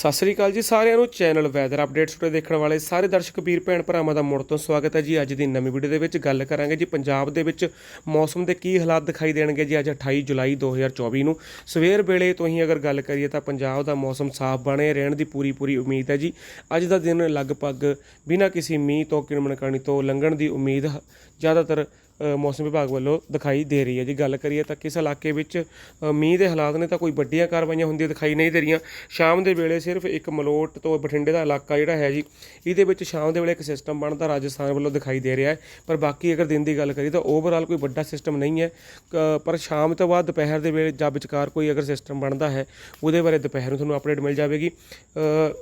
ਸਤਿ ਸ੍ਰੀ ਅਕਾਲ ਜੀ ਸਾਰਿਆਂ ਨੂੰ। ਚੈਨਲ ਵੈਦਰ ਅਪਡੇਟਸ ਉਤੇ ਦੇਖਣ ਵਾਲੇ ਸਾਰੇ ਦਰਸ਼ਕ, ਵੀਰ, ਭੈਣ, ਭਰਾਵਾਂ ਦਾ ਮੁੜ ਤੋਂ ਸਵਾਗਤ ਹੈ ਜੀ। ਅੱਜ ਦੀ ਨਵੀਂ ਵੀਡੀਓ ਦੇ ਵਿੱਚ ਗੱਲ ਕਰਾਂਗੇ ਜੀ। ਪੰਜਾਬ ਦੇ ਵਿੱਚ ਮੌਸਮ ਦੇ ਕੀ ਹਾਲਾਤ ਦਿਖਾਈ ਦੇਣਗੇ ਜੀ ਅੱਜ 28 ਜੁਲਾਈ 2024 ਨੂੰ। ਸਵੇਰ ਵੇਲੇ ਤੋਂ ਹੀ ਅਗਰ ਗੱਲ ਕਰੀਏ ਤਾਂ ਪੰਜਾਬ ਦਾ ਮੌਸਮ ਸਾਫ਼ ਬਣੇ, ਰਹਿਣ ਦੀ ਪੂਰੀ ਪੂਰੀ ਉਮੀਦ ਹੈ ਜੀ। ਅੱਜ ਦਾ ਦਿਨ ਲਗਭਗ ਬਿਨਾਂ ਕਿਸੇ ਮੀਂਹ ਤੋਂ ਕਿਰਮਣ ਕਰਨੀ ਤੋਂ ਲੰਘਣ ਦੀ ਉਮੀਦ ਜ਼ਿਆਦਾਤਰ ਮੌਸਮ ਵਿਭਾਗ ਵੱਲੋਂ ਦਿਖਾਈ ਦੇ ਰਹੀ ਹੈ ਜੀ। ਗੱਲ ਕਰੀਏ ਤਾਂ ਕਿਸ ਇਲਾਕੇ ਵਿੱਚ ਮੀਂਹ ਦੇ ਹਾਲਾਤ ਨੇ ਤਾਂ ਕੋਈ ਵੱਡੀਆਂ ਕਾਰਵਾਈਆਂ ਹੁੰਦੀਆਂ ਦਿਖਾਈ ਨਹੀਂ ਦੇ ਰਹੀਆਂ। ਸ਼ਾਮ ਦੇ ਵੇਲੇ ਸਿਰਫ ਇੱਕ ਮਲੋਟ ਤੋਂ ਬਠਿੰਡੇ ਦਾ ਇਲਾਕਾ ਜਿਹੜਾ ਹੈ ਜੀ, ਇਹਦੇ ਵਿੱਚ ਸ਼ਾਮ ਦੇ ਵੇਲੇ ਇੱਕ ਸਿਸਟਮ ਬਣਦਾ ਰਾਜਸਥਾਨ ਵੱਲੋਂ ਦਿਖਾਈ ਦੇ ਰਿਹਾ ਹੈ। ਪਰ ਬਾਕੀ ਅਗਰ ਦਿਨ ਦੀ ਗੱਲ ਕਰੀਏ ਤਾਂ ਓਵਰਆਲ ਕੋਈ ਵੱਡਾ ਸਿਸਟਮ ਨਹੀਂ ਹੈ। ਕ- ਪਰ ਸ਼ਾਮ ਤੋਂ ਬਾਅਦ ਦੁਪਹਿਰ ਦੇ ਵੇਲੇ ਜਾਂ ਵਿਚਕਾਰ ਕੋਈ ਅਗਰ ਸਿਸਟਮ ਬਣਦਾ ਹੈ, ਉਹਦੇ ਬਾਰੇ ਦੁਪਹਿਰ ਨੂੰ ਤੁਹਾਨੂੰ ਅਪਡੇਟ ਮਿਲ ਜਾਵੇਗੀ।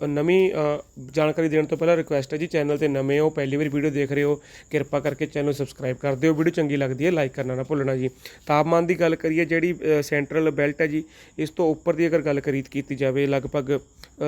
ਨਵੀਂ ਜਾਣਕਾਰੀ ਦੇਣ ਤੋਂ ਪਹਿਲਾਂ ਰਿਕੁਐਸਟ ਹੈ ਜੀ, ਚੈਨਲ ਤੇ ਨਵੇਂ ਹੋ, ਪਹਿਲੀ ਵਾਰ ਵੀਡੀਓ ਦੇਖ ਰਹੇ ਹੋ, ਕਿਰਪਾ ਕਰਕੇ ਚੈਨਲ ਸਬਸਕ੍ਰਾਈਬ ਕਰ ਦਿਓ। ਵੀਡੀਓ ਚੰਗੀ ਲੱਗਦੀ ਹੈ ਲਾਈਕ ਕਰਨਾ ਨਾ ਭੁੱਲਣਾ ਜੀ। ਤਾਪਮਾਨ ਦੀ ਗੱਲ ਕਰੀਏ ਜਿਹੜੀ ਸੈਂਟਰਲ ਬੈਲਟ ਹੈ ਜੀ ਇਸ ਤੋਂ ਉੱਪਰ ਦੀ ਅਗਰ ਗੱਲ ਕਰੀ ਕੀਤੀ ਜਾਵੇ ਲਗਭਗ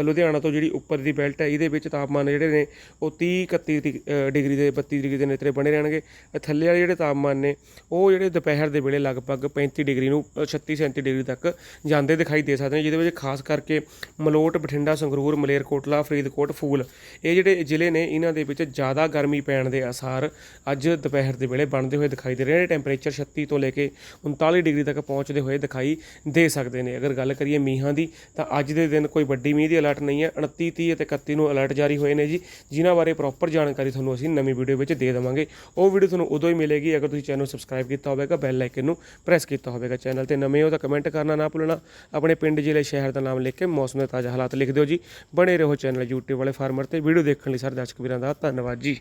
ਲੁਧਿਆਣਾ ਤੋਂ ਜਿਹੜੀ ਉੱਪਰ ਦੀ ਬੈਲਟ ਹੈ ਇਹਦੇ ਵਿੱਚ ਤਾਪਮਾਨ ਜਿਹੜੇ ਨੇ ਉਹ 30 31 ਦੀ, ਡਿਗਰੀ ਦੇ 32 ਡਿਗਰੀ ਦੇ ਨੇੜੇ ਬਣੇ ਰਹਿਣਗੇ। ਥੱਲੇ ਵਾਲੇ ਜਿਹੜੇ ਤਾਪਮਾਨ ਨੇ ਉਹ ਜਿਹੜੇ ਦੁਪਹਿਰ ਦੇ ਵੇਲੇ ਲਗਭਗ 35 ਡਿਗਰੀ ਨੂੰ ਅ, 36 37 ਡਿਗਰੀ ਤੱਕ ਜਾਂਦੇ ਦਿਖਾਈ ਦੇ ਸਕਦੇ ਨੇ ਜਿਹਦੇ ਵਿੱਚ ਖਾਸ ਕਰਕੇ ਮਲੋਟ ਬਠਿੰਡਾ ਸੰਗਰੂਰ ਮਲੇਰਕੋਟਲਾ ਫਰੀਦਕੋਟ ਫੂਲ ਇਹ ਜਿਹੜੇ ਜ਼ਿਲ੍ਹੇ ਨੇ ਇਹਨਾਂ ਦੇ ਵਿੱਚ ਜ਼ਿਆਦਾ ਗਰਮੀ ਪੈਣ ਦੇ ਆਸਾਰ ਅੱਜ ਦੁਪਹਿਰ ਦੇ ਵੇਲੇ ਬਣਦੇ ਹੋਏ ਦਿਖਾਈ ਦੇ ਰਹੇ ਨੇ ਟੈਂਪਰੇਚਰ 36 ਤੋਂ ਲੈ ਕੇ 39 ਡਿਗਰੀ ਤੱਕ ਪਹੁੰਚਦੇ ਹੋਏ ਦਿਖਾਈ ਦੇ ਸਕਦੇ ਨੇ। ਅਗਰ ਗੱਲ ਕਰੀਏ ਮੀਂਹਾਂ ਦੀ, ਤਾਂ ਅੱਜ ਦੇ ਦਿਨ ਕੋਈ ਵੱਡੀ ਮੀਂਹ ਦੀ ਅਲਰਟ ਨਹੀਂ ਹੈ। 29 30 ਅਤੇ 31 ਨੂੰ ਅਲਰਟ ਜਾਰੀ ਹੋਏ ਨੇ ਜੀ, ਜਿਨ੍ਹਾਂ ਬਾਰੇ ਪ੍ਰੋਪਰ ਜਾਣਕਾਰੀ ਤੁਹਾਨੂੰ ਅਸੀਂ ਨਵੀਂ ਵੀਡੀਓ ਵਿੱਚ ਦੇ ਦੇਵਾਂਗੇ। ਉਹ ਵੀਡੀਓ ਤੁਹਾਨੂੰ ਉਦੋਂ ਹੀ ਮਿਲੇਗੀ ਅਗਰ ਤੁਸੀਂ ਚੈਨਲ ਨੂੰ ਸਬਸਕ੍ਰਾਈਬ ਕੀਤਾ ਹੋਵੇਗਾ ਬੈਲ ਆਈਕਨ ਨੂੰ ਪ੍ਰੈਸ ਕੀਤਾ ਹੋਵੇਗਾ। ਚੈਨਲ ਤੇ ਨਵੇਂ ਹੋ ਤਾਂ ਕਮੈਂਟ ਕਰਨਾ ਨਾ ਭੁੱਲਣਾ। ਆਪਣੇ ਪਿੰਡ, ਜ਼ਿਲ੍ਹੇ, ਸ਼ਹਿਰ ਦਾ ਨਾਮ ਲਿਖ ਕੇ ਮੌਸਮ ਦੇ ਤਾਜ਼ਾ ਹਾਲਾਤ ਲਿਖ ਦਿਓ ਜੀ। ਬਣੇ ਰਹੋ ਚੈਨਲ YouTube ਵਾਲੇ ਫਾਰਮਰ ਤੇ ਵੀਡੀਓ ਦੇਖਣ ਲਈ ਸਾਰੇ ਦਰਸ਼ਕ ਵੀਰਾਂ ਦਾ ਧੰਨਵਾਦ ਜੀ।